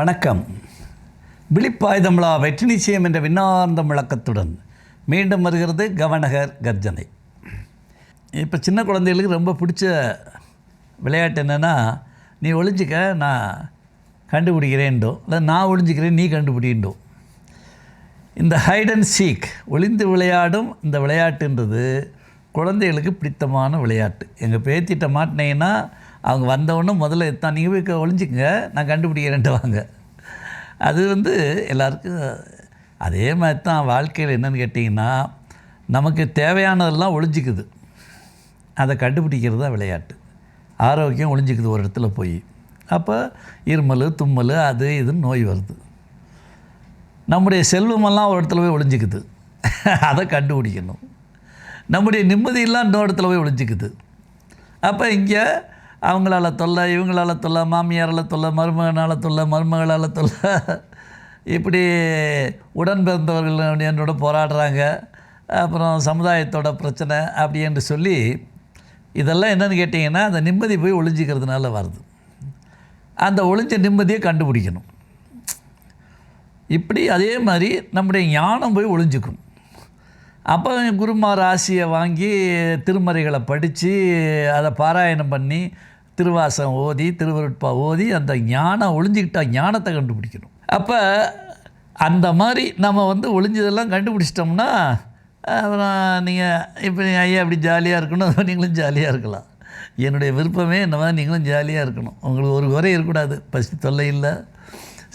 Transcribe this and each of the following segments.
வணக்கம். விழிப்பாயுதம்லா வெற்றி நிச்சயம் என்ற விண்ணார்ந்த முழக்கத்துடன் மீண்டும் வருகிறது கவனகர் கர்ஜனை. இப்போ சின்ன குழந்தைகளுக்கு ரொம்ப பிடிச்ச விளையாட்டு என்னென்னா நீ ஒழிஞ்சிக்க நான் கண்டுபிடிக்கிறேன்டோ இல்லை நான் ஒளிஞ்சிக்கிறேன் நீ கண்டுபிடிண்டோ இந்த ஹைட் அண்ட் சீக் ஒளிந்து விளையாடும் இந்த விளையாட்டுன்றது குழந்தைகளுக்கு பிடித்தமான விளையாட்டு. எங்கள் பேத்திட்ட மாட்டினீங்கன்னா அவங்க வந்தவொடனே முதல்ல தான் நீங்கள் போய் ஒழிஞ்சிக்கங்க நான் கண்டுபிடிக்கிறேன்ட்டு வாங்க. அது வந்து எல்லாருக்கும் அதே மாதிரி தான் வாழ்க்கையில் என்னென்னு கேட்டிங்கன்னா நமக்கு தேவையானதெல்லாம் ஒழிஞ்சிக்குது அதை கண்டுபிடிக்கிறது தான் விளையாட்டு. ஆரோக்கியம் ஒழிஞ்சிக்குது ஒரு இடத்துல போய். அப்போ இருமல் தும்மல் அது இதுன்னு நோய் வருது. நம்முடைய செல்வமெல்லாம் ஒரு இடத்துல போய் ஒழிஞ்சிக்குது அதை கண்டுபிடிக்கணும். நம்முடைய நிம்மதியெல்லாம் இன்னொரு இடத்துல போய் ஒழிஞ்சிக்குது அப்போ இங்கே அவங்களால தொல்லை இவங்களால் தொல்லை மாமியாரால் தொல்லை மருமகனால் தொல்லை மருமகளால் தொல்லை. இப்படி உடன் பிறந்தவர்கள் என்னோட போராடுறாங்க. அப்புறம் சமுதாயத்தோட பிரச்சனை அப்படி என்று சொல்லி இதெல்லாம் என்னென்னு கேட்டிங்கன்னா அந்த நிம்மதி போய் ஒளிஞ்சிக்கிறதுனால வருது. அந்த ஒளிஞ்ச நிம்மதியை கண்டுபிடிக்கணும். இப்படி அதே மாதிரி நம்முடைய ஞானம் போய் ஒளிஞ்சுக்கும். அப்போ குருமார் ஆசியை வாங்கி திருமறைகளை படித்து அதை பாராயணம் பண்ணி திருவாசம் ஓதி திருவருட்பா ஓதி அந்த ஞானம் ஒளிஞ்சிக்கிட்டால் ஞானத்தை கண்டுபிடிக்கணும். அப்போ அந்த மாதிரி நம்ம வந்து ஒளிஞ்சதெல்லாம் கண்டுபிடிச்சிட்டோம்னா அப்புறம் நீங்கள் இப்போ ஐயா அப்படி ஜாலியாக இருக்கணும் நீங்களும் ஜாலியாக இருக்கலாம். என்னுடைய விருப்பமே இந்த மாதிரி நீங்களும் ஜாலியாக இருக்கணும். உங்களுக்கு ஒரு குறை இருக்கக்கூடாது. பசி தொல்லை இல்லை.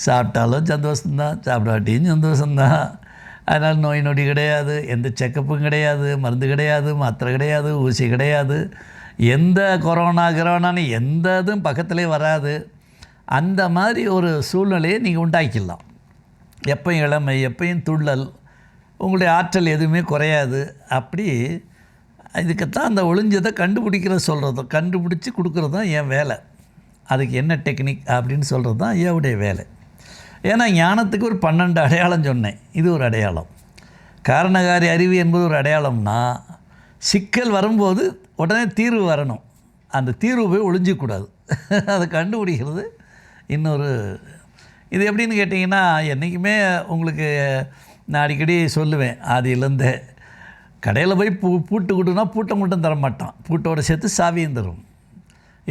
சாப்பிட்டாலும் சந்தோஷம்தான். சாப்பிடாட்டியும் சந்தோஷம்தான். அதனால் நோய் நொடி கிடையாது. எந்த செக்கப்பும் கிடையாது. மருந்து கிடையாது. மாத்திரை கிடையாது. ஊசி கிடையாது. எந்த கொரோனா கிரோனான்னு எந்த இதுவும் பக்கத்துலேயே வராது. அந்த மாதிரி ஒரு சூழ்நிலையை நீங்கள் உண்டாக்கிடலாம். எப்பையும் இளமை எப்பையும் துள்ளல் உங்களுடைய ஆற்றல் எதுவுமே குறையாது. அப்படி இதுக்குத்தான் அந்த ஒளிஞ்சதை கண்டுபிடிக்கிற சொல்கிறது கண்டுபிடிச்சி கொடுக்குறது தான் என் வேலை. அதுக்கு என்ன டெக்னிக் அப்படின்னு சொல்கிறது தான் ஐயாவுடைய வேலை. ஏன்னா ஞானத்துக்கு ஒரு பன்னெண்டு அடையாளம் சொன்னேன். இது ஒரு அடையாளம். காரணகாரி அறிவு என்பது ஒரு அடையாளம்னா சிக்கல் வரும்போது உடனே தீர்வு வரணும். அந்த தீர்வு போய் ஒழிஞ்சிக்கூடாது அதை கண்டுபிடிக்கிறது இன்னொரு இது எப்படின்னு கேட்டிங்கன்னா என்றைக்குமே உங்களுக்கு நான் அடிக்கடி சொல்லுவேன் ஆதியிலேருந்தே கடையில் போய் பூ பூட்டு கொடுனா பூட்டை மட்டும் தர மாட்டான் பூட்டோட சேர்த்து சாவியும் தரும்.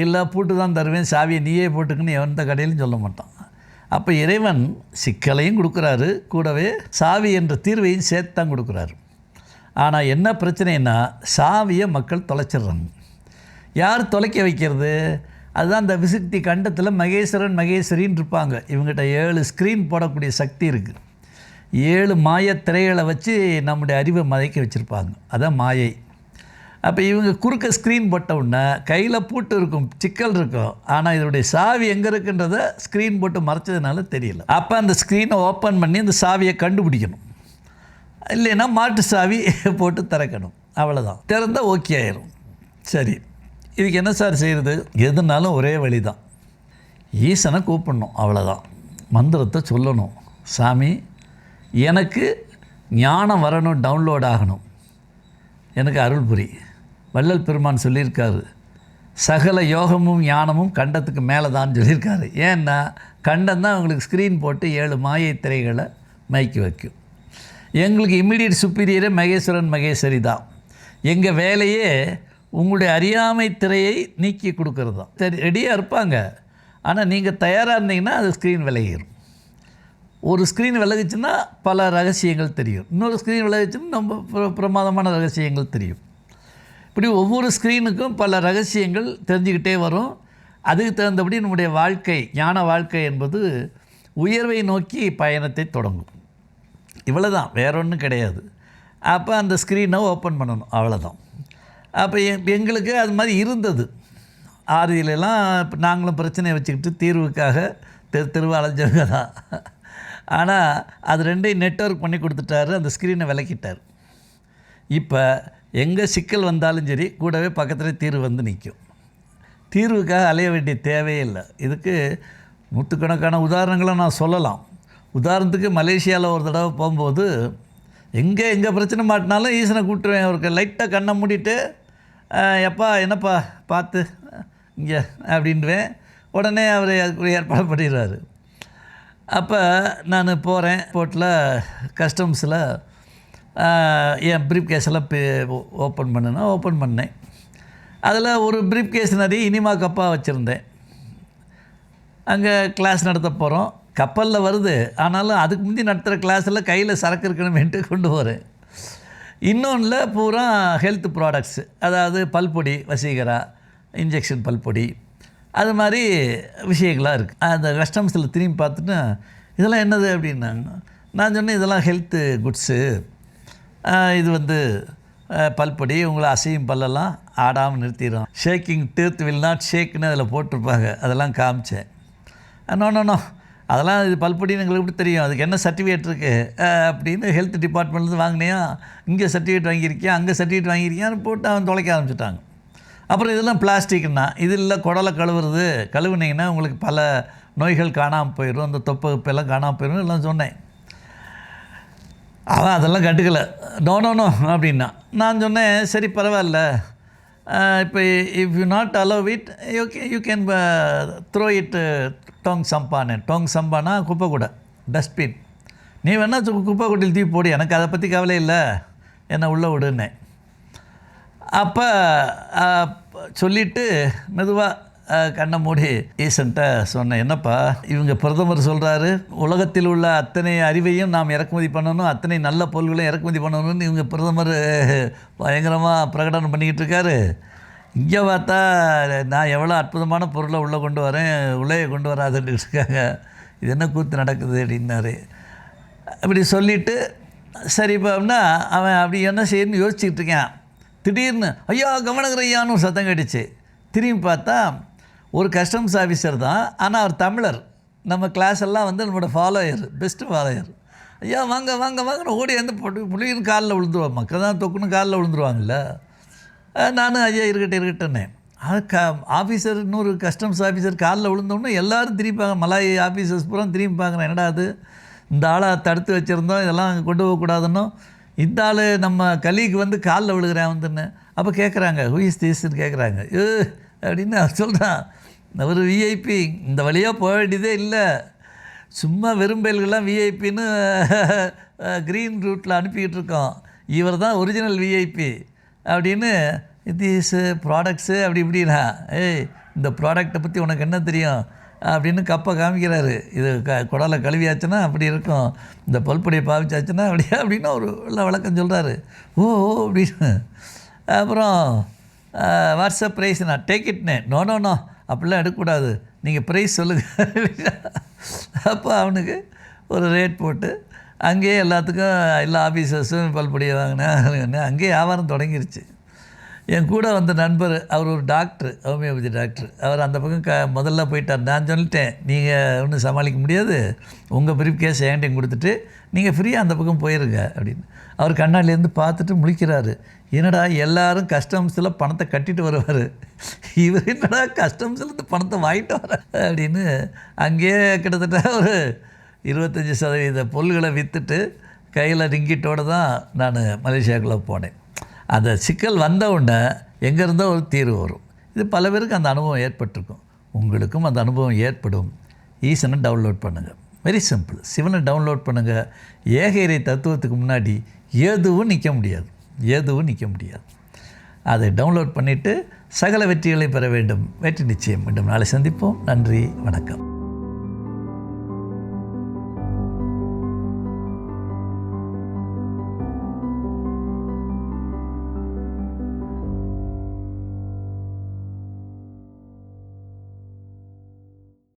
இல்லை பூட்டு தான் தருவேன் சாவியை நீயே போட்டுக்குன்னு எந்த கடையிலும் சொல்ல மாட்டான். அப்போ இறைவன் சிக்கலையும் கொடுக்குறாரு கூடவே சாவி என்ற தீர்வையும் சேர்த்து தான் கொடுக்குறாரு. ஆனால் என்ன பிரச்சனைன்னா சாவியை மக்கள் தொலைச்சிடுறாங்க. யார் தொலைக்க வைக்கிறது? அதுதான் அந்த விசுக்தி கண்டத்தில் மகேஸ்வரன் மகேஸ்வரின்னு இருப்பாங்க. இவங்ககிட்ட ஏழு ஸ்க்ரீன் போடக்கூடிய சக்தி இருக்குது ஏழு மாய திரைகளை வச்சு நம்முடைய அறிவை மதைக்க வச்சுருப்பாங்க. அதான் மாயை. அப்போ இவங்க குறுக்க ஸ்க்ரீன் போட்ட உடனே கையில் பூட்டு இருக்கும் சிக்கல் இருக்கும். ஆனால் இதனுடைய சாவி எங்கே இருக்குன்றத ஸ்க்ரீன் போட்டு மறைச்சதுனால தெரியல. அப்போ அந்த ஸ்க்ரீனை ஓப்பன் பண்ணி அந்த சாவியை கண்டுபிடிக்கணும். இல்லைன்னா மாட்டு சாவி போட்டு திறக்கணும். அவ்வளோதான் திறந்தால் ஓகே ஆயிரும். சரி. இதுக்கு என்ன சார் செய்கிறது எதுனாலும் ஒரே வழி தான் ஈசனை கூப்பிடணும். அவ்வளோதான் மந்திரத்தை சொல்லணும். சாமி எனக்கு ஞானம் வரணும் டவுன்லோட் ஆகணும். எனக்கு அருள் புரி. வள்ளல் பெருமான் சொல்லியிருக்காரு. சகல யோகமும் ஞானமும் கண்டத்துக்கு மேலே தான் சொல்லியிருக்காரு. ஏன்னா கண்டம் தான் உங்களுக்கு ஸ்க்ரீன் போட்டு ஏழு மாயை திரைகளை மயக்கி வைக்கும். எங்களுக்கு இம்மிடியட் சுப்பீரியரே மகேஸ்வரன் மகேஸ்வரி தான். எங்கள் வேலையே உங்களுடைய அறியாமை திரையை நீக்கி கொடுக்கறது தான். சரி ரெடியாக இருப்பாங்க. ஆனால் நீங்கள் தயாராக இருந்தீங்கன்னா அது ஸ்க்ரீன் விலகிடும் ஒரு ஸ்க்ரீன் விலகுச்சுன்னா பல ரகசியங்கள் தெரியும். இன்னொரு ஸ்க்ரீன் விலகுச்சுன்னா ரொம்ப பிரமாதமான ரகசியங்கள் தெரியும். இப்படி ஒவ்வொரு ஸ்க்ரீனுக்கும் பல ரகசியங்கள் தெரிஞ்சுக்கிட்டே வரும். அதுக்கு தகுந்தபடி நம்முடைய வாழ்க்கை ஞான வாழ்க்கை என்பது உயர்வை நோக்கி பயணத்தை தொடங்கும். இவ்வளோ தான் வேற ஒன்றும் கிடையாது. அப்போ அந்த ஸ்க்ரீனை ஓப்பன் பண்ணணும் அவ்வளோதான் அப்போ எ- எங்களுக்கு அது மாதிரி இருந்தது. ஆறுதியிலலாம் இப்போ நாங்களும் பிரச்சனையை வச்சுக்கிட்டு தீர்வுக்காக தெரு தெருவு அலைஞ்சவங்க தான் ஆனால் அது ரெண்டையும் நெட்வொர்க் பண்ணி கொடுத்துட்டாரு அந்த ஸ்க்ரீனை விலக்கிட்டார் இப்போ எங்கே சிக்கல் வந்தாலும் சரி கூடவே பக்கத்தில் தீர்வு வந்து நிற்கும் தீர்வுக்காக அலைய வேண்டிய தேவையே இல்லை. இதுக்கு நூற்றுக்கணக்கான உதாரணங்களை நான் சொல்லலாம். உதாரணத்துக்கு மலேசியாவில் ஒரு தடவை போகும்போது எங்கே எங்கே பிரச்சனை மாட்டினாலும் ஈசனை கூப்பிட்டுருவேன் அவருக்கு லைட்டாக கண்ணை மூடிட்டு எப்பா என்னப்பா பார்த்து இங்கே அப்படின்வேன் உடனே அவர் அதுக்குரிய ஏற்பாடு பண்ணிடுவார். அப்போ நான் போகிறேன் போட்டில் கஸ்டம்ஸில் என் ப்ரீப் கேஸெல்லாம் ஓப்பன் பண்ணுனா? ஓப்பன் பண்ணேன். அதில் ஒரு ப்ரீப் கேஸ் நிறைய இனிமா கப்பாக வச்சுருந்தேன். அங்கே கிளாஸ் நடத்த போகிறோம் கப்பலில் வருது. ஆனாலும் அதுக்கு முந்தி நடத்துகிற கிளாஸில் கையில் சரக்கு இருக்கணுமேன்ட்டு கொண்டு போகிறேன் இன்னொன்றில் பூரா ஹெல்த் ப்ராடக்ட்ஸு அதாவது பல்பொடி வசீகரா இன்ஜெக்ஷன் பல்பொடி அது மாதிரி விஷயங்களாக இருக்குது அந்த கஸ்டம்ஸில் திரும்பி பார்த்துட்டு இதெல்லாம் என்னது அப்படின்னாங்க நான் சொன்னேன் இதெல்லாம் ஹெல்த்து குட்ஸு இது வந்து பல்படி பல்பொடி உங்களை அசையும் பல்லெல்லாம் ஆடாமல் நிறுத்திடும் ஷேக்கிங் டூத் வில் நாட் ஷேக்குன்னு அதில் போட்டிருப்பாங்க. அதெல்லாம் காமிச்சேன். நோ நோ அதெல்லாம் இது பல்படின்னு எங்களுக்கு எப்படி தெரியும்? அதுக்கு என்ன சர்டிஃபிகேட் இருக்குது அப்படின்னு ஹெல்த் டிபார்ட்மெண்ட்லேருந்து வாங்கினியா? இங்கே சர்டிஃபிகேட் வாங்கியிருக்கியா? அங்கே சர்டிஃபிகேட் வாங்கியிருக்கியான்னு போட்டு அவன் தொலைக்க ஆரம்பிச்சிட்டாங்க. அப்புறம் இதெல்லாம் பிளாஸ்டிக்னா இது இல்லை குடலை கழுவுறது கழுவுனீங்கன்னா உங்களுக்கு பல நோய்கள் காணாமல் போயிடும். அந்த தொப்பகுப்பெல்லாம் காணாமல் போயிடும் எல்லாம் சொன்னேன். அவன் அதெல்லாம் கண்டுக்கல. நோ நோ நோ அப்படின்னா நான் சொன்னேன் சரி பரவாயில்ல. இப்போ if you not allow it you K you can throw it டோங் சம்பான்னு டோங் சம்பானா குப்பை கூட டஸ்ட்பின் நீ வேணால் குப்பை கூட்டில் தீ போடு எனக்கு அதை பற்றி கவலை இல்லை. என்னை உள்ளே விடுன்னேன் அப்போ சொல்லிவிட்டு மெதுவாக கண்ணை மூடி ஈசன்ட்ட சொன்னேன். என்னப்பா இவங்க பிரதமர் சொல்கிறாரு உலகத்தில் உள்ள அத்தனை அறிவையும் நாம் இறக்குமதி பண்ணணும் அத்தனை நல்ல பொருள்களையும் இறக்குமதி பண்ணணும்னு இவங்க பிரதமர் பயங்கரமாக பிரகடனம் பண்ணிக்கிட்டு இருக்காரு. இங்கே பார்த்தா நான் எவ்வளோ அற்புதமான பொருளை உள்ளே கொண்டு வரேன் உள்ளே கொண்டு வராதுன்னு இருக்காங்க இது என்ன கூத்து நடக்குது அப்படின்னாரு. அப்படி சொல்லிவிட்டு சரி இப்போ அப்படின்னா அவன் அப்படி என்ன செய்யணும்னு யோசிச்சுக்கிட்டு இருக்கான். திடீர்னு ஐயா கவனகர் ஐயான்னு ஒரு சத்தம் கடிச்சு திரும்பி பார்த்தா ஒரு கஸ்டம்ஸ் ஆஃபீஸர் தான் ஆனால் அவர் தமிழர். நம்ம கிளாஸ் எல்லாம் வந்து நம்மளோட ஃபாலோயர் பெஸ்ட்டு ஃபாலோயர் ஐயா வாங்க வாங்க வாங்கன்னு ஓடி வந்து பொடி புளியின் காலில் விழுந்துருவான். மக்கள் தான் தொக்குன்னு காலில் விழுந்துருவாங்கல்ல. நானும் ஐயா இருக்கட்டும் இருக்கட்டும்னே. அது க ஆஃபீஸர் இன்னொரு கஸ்டம்ஸ் ஆஃபீஸர் காலில் விழுந்தோடனே எல்லாரும் திரும்பிப்பாங்க மலாய் ஆஃபீஸர்ஸ் பூரா திரும்பி பார்க்குறேன் என்னடா அது? இந்த ஆளை தடுத்து வச்சுருந்தோம். இதெல்லாம் அங்கே கொண்டு போகக்கூடாதுன்னோ இந்த ஆள் நம்ம கலீக்கு வந்து காலில் விழுகிறேன் வந்துன்னு. அப்போ கேட்குறாங்க ஹூஇஸ் தீஸ்ன்னு கேட்குறாங்க ஏ அப்படின்னு அவர் சொல்கிறான் ஒரு விஐபி இந்த வழியாக போக வேண்டியதே இல்லை. சும்மா வெறும்பயல்கள்லாம் விஐபின்னு க்ரீன் ரூட்டில் அனுப்பிக்கிட்டு இருக்கோம். இவர் தான் ஒரிஜினல் விஐபி அப்படின்னு இஸ் ப்ராடக்ட்ஸு அப்படி இப்படின்னா ஏய் இந்த ப்ராடக்ட்டை பற்றி உனக்கு என்ன தெரியும்? அப்படின்னு கப்பை காமிக்கிறாரு. இது க குடலை கழுவியாச்சுன்னா அப்படி இருக்கும். இந்த பல்பொடியை பாவிச்சாச்சுன்னா அப்படியே அப்படின்னு ஒரு நல்ல விளக்கம் சொல்கிறாரு ஓ ஓ அப்படின்னு அப்புறம் வாட்ஸ்அப் ப்ரைஸ் நான் டேக் இட்னே நோ நோ நோ அப்படிலாம் எடுக்கக்கூடாது. நீங்கள் ப்ரைஸ் சொல்லுங்கள் அப்போ அவனுக்கு ஒரு ரேட் போட்டு அங்கேயே எல்லாத்துக்கும் எல்லா ஆஃபீஸர்ஸும் பல்படிய வாங்கினேன். அங்கேயே வியாபாரம் தொடங்கிருச்சு. என் கூட வந்த நண்பர் அவர் ஒரு டாக்டர் ஹோமியோபதி டாக்டர் அவர் அந்த பக்கம் க முதல்ல போயிட்டார். நான் சொல்லிட்டேன் நீங்கள் ஒன்றும் சமாளிக்க முடியாது. உங்கள் ப்ரீஃப் கேஸ் என்கிட்ட கொடுத்துட்டு நீங்கள் ஃப்ரீயாக அந்த பக்கம் போயிருங்க அப்படின்னு. அவர் கண்ணாடிலேருந்து பார்த்துட்டு முழிக்கிறாரு. என்னடா எல்லாரும் கஸ்டம்ஸில் பணத்தை கட்டிட்டு வருவார். இவர் என்னடா கஸ்டம்ஸ்லேருந்து பணத்தை வாங்கிட்டு வர அப்படின்னு அங்கேயே கிட்டத்தட்ட ஒரு இருபத்தஞ்சி சதவீத பொருள்களை விற்றுட்டு கையில் ரிங்கிட்டோடு தான் நான் மலேசியாவுக்குள்ளே போனேன். அந்த சிக்கல் வந்த உடனே எங்கேருந்தோ ஒரு தீர்வு வரும். இது பல பேருக்கு அந்த அனுபவம் ஏற்பட்டிருக்கும். உங்களுக்கும் அந்த அனுபவம் ஏற்படும். ஈசனை டவுன்லோட் பண்ணுங்கள் வெரி சிம்பிள் சிவனை டவுன்லோட் பண்ணுங்கள் ஏகைரை தத்துவத்துக்கு முன்னாடி எதுவும் நிற்க முடியாது. எதுவும் நிற்க முடியாது. அதை டவுன்லோட் பண்ணிவிட்டு சகல வெற்றிகளை பெற வேண்டும். வெற்றி நிச்சயம். மீண்டும் நாளை சந்திப்போம். நன்றி. வணக்கம்.